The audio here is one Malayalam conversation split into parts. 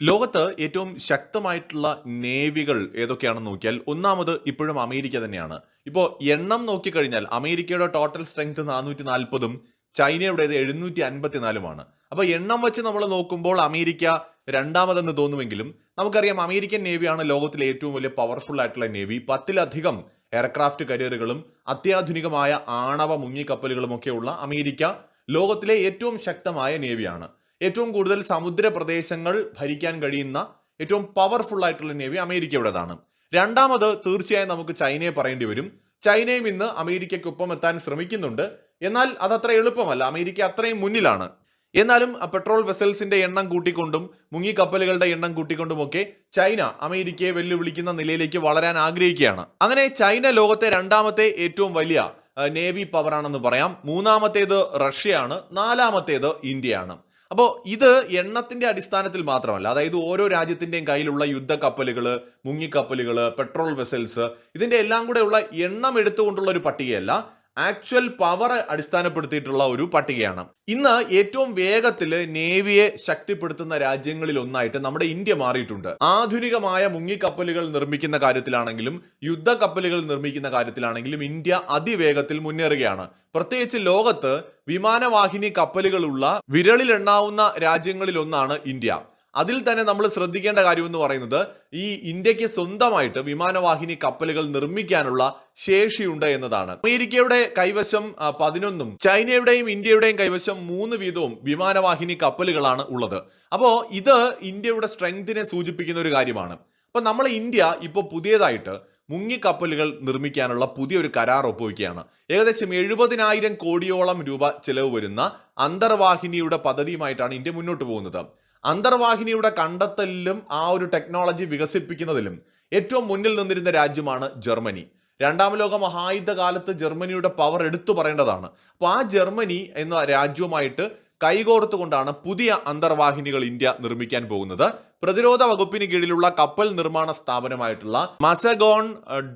ലോകത്ത് ഏറ്റവും ശക്തമായിട്ടുള്ള നേവികൾ ഏതൊക്കെയാണെന്ന് നോക്കിയാൽ ഒന്നാമത് ഇപ്പോഴും അമേരിക്ക തന്നെയാണ്. ഇപ്പോൾ എണ്ണം നോക്കിക്കഴിഞ്ഞാൽ അമേരിക്കയുടെ ടോട്ടൽ സ്ട്രെങ്ത് നാനൂറ്റി നാൽപ്പതും ചൈനയുടേത് എഴുന്നൂറ്റി അൻപത്തിനാലുമാണ് അപ്പോൾ എണ്ണം വെച്ച് നമ്മൾ നോക്കുമ്പോൾ അമേരിക്ക രണ്ടാമതെന്ന് തോന്നുമെങ്കിലും നമുക്കറിയാം അമേരിക്കൻ നേവിയാണ് ലോകത്തിലെ ഏറ്റവും വലിയ പവർഫുൾ ആയിട്ടുള്ള നേവി. പത്തിലധികം എയർക്രാഫ്റ്റ് കരിയറുകളും അത്യാധുനികമായ ആണവ മുങ്ങിക്കപ്പലുകളും ഒക്കെയുള്ള അമേരിക്ക ലോകത്തിലെ ഏറ്റവും ശക്തമായ നേവിയാണ്. ഏറ്റവും കൂടുതൽ സമുദ്ര പ്രദേശങ്ങൾ ഭരിക്കാൻ കഴിയുന്ന ഏറ്റവും പവർഫുൾ ആയിട്ടുള്ള നേവി അമേരിക്കയുടേതാണ് രണ്ടാമത് തീർച്ചയായും നമുക്ക് ചൈനയെ പറയേണ്ടി വരും. ചൈനയും ഇന്ന് അമേരിക്കയ്ക്കൊപ്പം എത്താൻ ശ്രമിക്കുന്നുണ്ട്. എന്നാൽ അതത്ര എളുപ്പമല്ല. അമേരിക്ക അത്രയും മുന്നിലാണ്. എന്നാലും പെട്രോൾ വെസൽസിന്റെ എണ്ണം കൂട്ടിക്കൊണ്ടും മുങ്ങിക്കപ്പലുകളുടെ എണ്ണം കൂട്ടിക്കൊണ്ടുമൊക്കെ ചൈന അമേരിക്കയെ വെല്ലുവിളിക്കുന്ന നിലയിലേക്ക് വളരാൻ ആഗ്രഹിക്കുകയാണ്. അങ്ങനെ ചൈന ലോകത്തെ രണ്ടാമത്തെ ഏറ്റവും വലിയ നേവി പവറാണെന്ന് പറയാം. മൂന്നാമത്തേത് റഷ്യയാണ്. നാലാമത്തേത് ഇന്ത്യയാണ്. അപ്പോൾ ഇത് എണ്ണത്തിന്റെ അടിസ്ഥാനത്തിൽ മാത്രമല്ല അതായത് ഓരോ രാജ്യത്തിന്റെയും കയ്യിലുള്ള യുദ്ധക്കപ്പലുകൾ മുങ്ങിക്കപ്പലുകൾ പെട്രോൾ വെസൽസ് ഇതിന്റെ എല്ലാം കൂടെ ഉള്ള എണ്ണം എടുത്തുകൊണ്ടുള്ള ഒരു പട്ടികയല്ല ആക്ച്വൽ പവർ അടിസ്ഥാനപ്പെടുത്തിയിട്ടുള്ള ഒരു പട്ടികയാണ്. ഇന്ന് ഏറ്റവും വേഗത്തിൽ നേവിയെ ശക്തിപ്പെടുത്തുന്ന രാജ്യങ്ങളിൽ ഒന്നായിട്ട് നമ്മുടെ ഇന്ത്യ മാറിയിട്ടുണ്ട്. ആധുനികമായ മുങ്ങിക്കപ്പലുകൾ നിർമ്മിക്കുന്ന കാര്യത്തിലാണെങ്കിലും യുദ്ധ കപ്പലുകൾ നിർമ്മിക്കുന്ന കാര്യത്തിലാണെങ്കിലും ഇന്ത്യ അതിവേഗത്തിൽ മുന്നേറുകയാണ്. പ്രത്യേകിച്ച് ലോകത്ത് വിമാനവാഹിനി കപ്പലുകളുള്ള വിരളിലെണ്ണാവുന്ന രാജ്യങ്ങളിൽ ഒന്നാണ് ഇന്ത്യ. അതിൽ തന്നെ നമ്മൾ ശ്രദ്ധിക്കേണ്ട കാര്യം എന്ന് പറയുന്നത് ഈ ഇന്ത്യയ്ക്ക് സ്വന്തമായിട്ട് വിമാനവാഹിനി കപ്പലുകൾ നിർമ്മിക്കാനുള്ള ശേഷിയുണ്ട് എന്നതാണ്. അമേരിക്കയുടെ കൈവശം പതിനൊന്നും ചൈനയുടെയും ഇന്ത്യയുടെയും കൈവശം മൂന്ന് വീതവും വിമാനവാഹിനി കപ്പലുകളാണ് ഉള്ളത്. അപ്പോൾ ഇത് ഇന്ത്യയുടെ സ്ട്രെങ്തിനെ സൂചിപ്പിക്കുന്ന ഒരു കാര്യമാണ്. അപ്പൊ നമ്മൾ ഇന്ത്യ ഇപ്പോൾ പുതിയതായിട്ട് മുങ്ങിക്കപ്പലുകൾ നിർമ്മിക്കാനുള്ള പുതിയൊരു കരാർ ഒപ്പുവയ്ക്കുകയാണ് ഏകദേശം എഴുപതിനായിരം കോടിയോളം രൂപ ചെലവ് വരുന്ന അന്തർവാഹിനിയുടെ പദ്ധതിയുമായിട്ടാണ് ഇന്ത്യ മുന്നോട്ട് പോകുന്നത്. അന്തർവാഹിനിയുടെ കണ്ടെത്തലിലും ആ ഒരു ടെക്നോളജി വികസിപ്പിക്കുന്നതിലും ഏറ്റവും മുന്നിൽ നിന്നിരുന്ന രാജ്യമാണ് ജർമ്മനി. രണ്ടാം ലോക മഹായുദ്ധ കാലത്ത് ജർമ്മനിയുടെ പവർ എടുത്തു പറയേണ്ടതാണ്. അപ്പോൾ ആ ജർമ്മനി എന്ന രാജ്യവുമായിട്ട് കൈകോർത്തുകൊണ്ടാണ് പുതിയ അന്തർവാഹിനികൾ ഇന്ത്യ നിർമ്മിക്കാൻ പോകുന്നത്. പ്രതിരോധ വകുപ്പിന് കീഴിലുള്ള കപ്പൽ നിർമ്മാണ സ്ഥാപനമായിട്ടുള്ള മസഗോൺ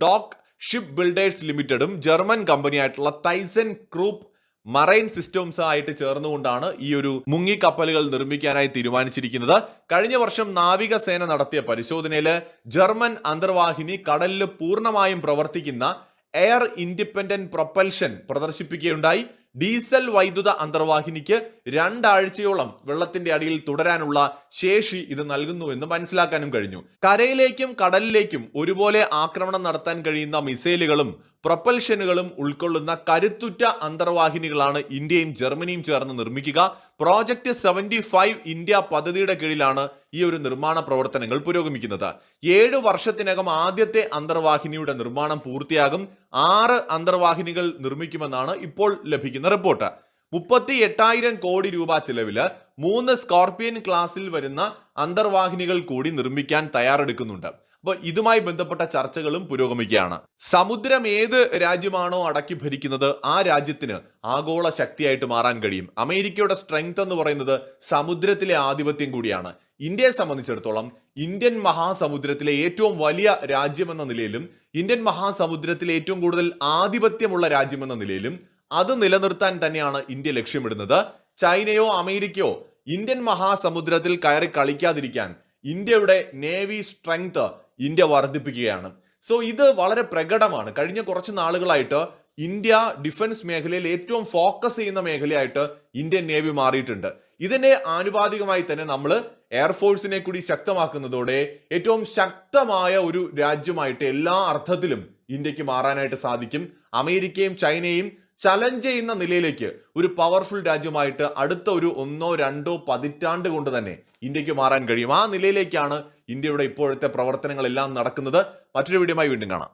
ഡോക്ക് ഷിപ്പ് ബിൽഡേഴ്സ് ലിമിറ്റഡും ജർമ്മൻ കമ്പനിയായിട്ടുള്ള തൈസൻ ഗ്രൂപ്പ് മറൈൻ സിസ്റ്റംസ് ആയിട്ട് ചേർന്നുകൊണ്ടാണ് ഈ ഒരു മുങ്ങിക്കപ്പലുകൾ നിർമ്മിക്കാനായി തീരുമാനിച്ചിരിക്കുന്നത്. കഴിഞ്ഞ വർഷം നാവികസേന നടത്തിയ പരിശോധനയിൽ ജർമ്മൻ അന്തർവാഹിനി കടലിൽ പൂർണമായും പ്രവർത്തിക്കുന്ന എയർ ഇൻഡിപെൻഡന്റ് പ്രൊപ്പൽഷൻ പ്രദർശിപ്പിക്കുകയുണ്ടായി. ഡീസൽ വൈദ്യുത അന്തർവാഹിനിക്ക് രണ്ടാഴ്ചയോളം വെള്ളത്തിന്റെ അടിയിൽ തുടരാനുള്ള ശേഷി ഇത് നൽകുന്നു എന്ന് മനസ്സിലാക്കാനും കഴിഞ്ഞു. കരയിലേക്കും കടലിലേക്കും ഒരുപോലെ ആക്രമണം നടത്താൻ കഴിയുന്ന മിസൈലുകളും പ്രൊപ്പൽഷനുകളും ഉൾക്കൊള്ളുന്ന കരുത്തുറ്റ അന്തർവാഹിനികളാണ് ഇന്ത്യയും ജർമ്മനിയും ചേർന്ന് നിർമ്മിക്കുക. പ്രോജക്റ്റ് സെവന്റി ഫൈവ് ഇന്ത്യ പദ്ധതിയുടെ കീഴിലാണ് ഈ ഒരു നിർമ്മാണ പ്രവർത്തനങ്ങൾ പുരോഗമിക്കുന്നത്. ഏഴ് വർഷത്തിനകം ആദ്യത്തെ അന്തർവാഹിനിയുടെ നിർമ്മാണം പൂർത്തിയാകും. ആറ് അന്തർവാഹിനികൾ നിർമ്മിക്കുമെന്നാണ് ഇപ്പോൾ ലഭിക്കുന്ന റിപ്പോർട്ട്. മുപ്പത്തി എട്ടായിരം കോടി രൂപ ചിലവിൽ മൂന്ന് സ്കോർപിയൻ ക്ലാസ്സിൽ വരുന്ന അന്തർവാഹിനികൾ കൂടി നിർമ്മിക്കാൻ തയ്യാറെടുക്കുന്നുണ്ട്. അപ്പോൾ ഇതുമായി ബന്ധപ്പെട്ട ചർച്ചകളും പുരോഗമിക്കുകയാണ്. സമുദ്രം ഏത് രാജ്യമാണോ അടക്കി ഭരിക്കുന്നത് ആ രാജ്യത്തിന് ആഗോള ശക്തിയായിട്ട് മാറാൻ കഴിയും. അമേരിക്കയുടെ സ്ട്രെങ്ത് എന്ന് പറയുന്നത് സമുദ്രത്തിലെ ആധിപത്യം കൂടിയാണ്. ഇന്ത്യയെ സംബന്ധിച്ചിടത്തോളം ഇന്ത്യൻ മഹാസമുദ്രത്തിലെ ഏറ്റവും വലിയ രാജ്യമെന്ന നിലയിലും ഇന്ത്യൻ മഹാസമുദ്രത്തിലെ ഏറ്റവും കൂടുതൽ ആധിപത്യമുള്ള രാജ്യമെന്ന നിലയിലും അത് നിലനിർത്താൻ തന്നെയാണ് ഇന്ത്യ ലക്ഷ്യമിടുന്നത്. ചൈനയോ അമേരിക്കയോ ഇന്ത്യൻ മഹാസമുദ്രത്തിൽ കയറി കളിക്കാതിരിക്കാൻ ഇന്ത്യയുടെ നേവി സ്ട്രെങ്ത് ഇന്ത്യ വർദ്ധിപ്പിക്കുകയാണ്. സോ ഇത് വളരെ പ്രകടമാണ്. കഴിഞ്ഞ കുറച്ച് നാളുകളായിട്ട് ഇന്ത്യ ഡിഫൻസ് മേഖലയിൽ ഏറ്റവും ഫോക്കസ് ചെയ്യുന്ന മേഖലയായിട്ട് ഇന്ത്യൻ നേവി മാറിയിട്ടുണ്ട്. ഇതിനെ ആനുപാതികമായി തന്നെ നമ്മൾ എയർഫോഴ്സിനെ കൂടി ശക്തമാക്കുന്നതോടെ ഏറ്റവും ശക്തമായ ഒരു രാജ്യമായിട്ട് എല്ലാ അർത്ഥത്തിലും ഇന്ത്യയ്ക്ക് മാറാനായിട്ട് സാധിക്കും. അമേരിക്കയും ചൈനയും ചലഞ്ച് ചെയ്യുന്ന നിലയിലേക്ക് ഒരു പവർഫുൾ രാജ്യമായിട്ട് അടുത്ത ഒരു ഒന്നോ രണ്ടോ പതിറ്റാണ്ട് കൊണ്ട് തന്നെ ഇന്ത്യയ്ക്ക് മാറാൻ കഴിയും. ആ നിലയിലേക്കാണ് ഇന്ത്യയുടെ ഇപ്പോഴത്തെ പ്രവർത്തനങ്ങളെല്ലാം നടക്കുന്നത്. മറ്റൊരു വീഡിയോയുമായി വീണ്ടും കാണാം.